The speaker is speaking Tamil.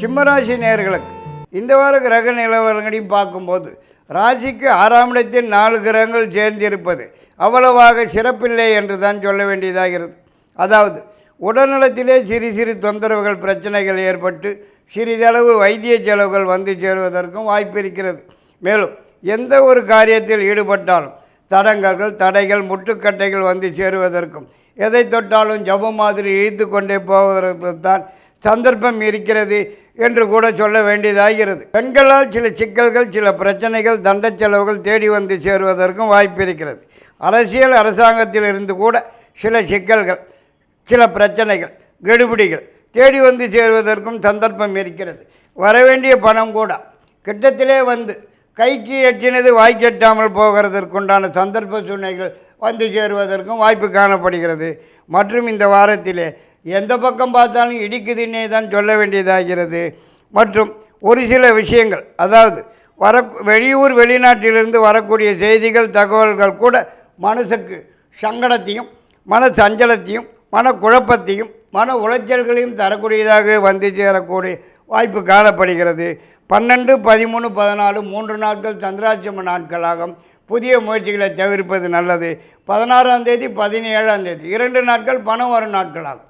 சிம்மராசி நேர்களுக்கு இந்த வார கிரக நிலவரங்களையும் பார்க்கும்போது ராசிக்கு ஆறாம் இடத்தில் நாலு கிரகங்கள் சேர்ந்திருப்பது அவ்வளவாக சிறப்பில்லை என்று தான் சொல்ல வேண்டியதாகிறது அதாவது உடல்நலத்திலே சிறு சிறு தொந்தரவுகள் பிரச்சனைகள் ஏற்பட்டு சிறிதளவு வைத்திய செலவுகள் வந்து சேருவதற்கும் வாய்ப்பு இருக்கிறது. மேலும் எந்த ஒரு காரியத்தில் ஈடுபட்டாலும் தடங்கல்கள் தடைகள் முட்டுக்கட்டைகள் வந்து சேருவதற்கும் எதை தொட்டாலும் ஜபம் மாதிரி இழுத்து கொண்டே போவதற்கு தான் சந்தர்ப்பம் இருக்கிறது. என்று கூட சொல்ல வேண்டியதாகிறது. பெண்களால் சில சிக்கல்கள் சில பிரச்சனைகள் தண்ட செலவுகள் தேடி வந்து சேருவதற்கும் வாய்ப்பு இருக்கிறது. அரசியல் அரசாங்கத்தில் இருந்து கூட சில சிக்கல்கள் சில பிரச்சனைகள் கெடுபிடிகள் தேடி வந்து சேருவதற்கும் சந்தர்ப்பம் இருக்கிறது. வரவேண்டிய பணம் கூட கிட்டத்திலே வந்து கைக்கு எட்டினது வாய்க்கெட்டாமல் போகிறதற்குண்டான சந்தர்ப்ப சூழ்நிலைகள் வந்து சேருவதற்கும் வாய்ப்பு காணப்படுகிறது. மற்றும் இந்த வாரத்திலே எந்த பக்கம் பார்த்தாலும் இடிக்குதுன்னே தான் சொல்ல வேண்டியதாகிறது. மற்றும் ஒரு சில விஷயங்கள் அதாவது வர வெளியூர் வெளிநாட்டிலிருந்து வரக்கூடிய செய்திகள் தகவல்கள் கூட மனசுக்கு சங்கடத்தையும் மன சஞ்சலத்தையும் மன குழப்பத்தையும் மன உளைச்சல்களையும் தரக்கூடியதாக வந்து சேரக்கூடிய வாய்ப்பு காணப்படுகிறது. பன்னெண்டு பதிமூணு பதினாலு மூன்று நாட்கள் சந்திராட்சம நாட்களாகும். புதிய முயற்சிகளை தவிர்ப்பது நல்லது. பதினாறாம் தேதி பதினேழாம் தேதி இரண்டு நாட்கள் பணம் வரும் நாட்களாகும்.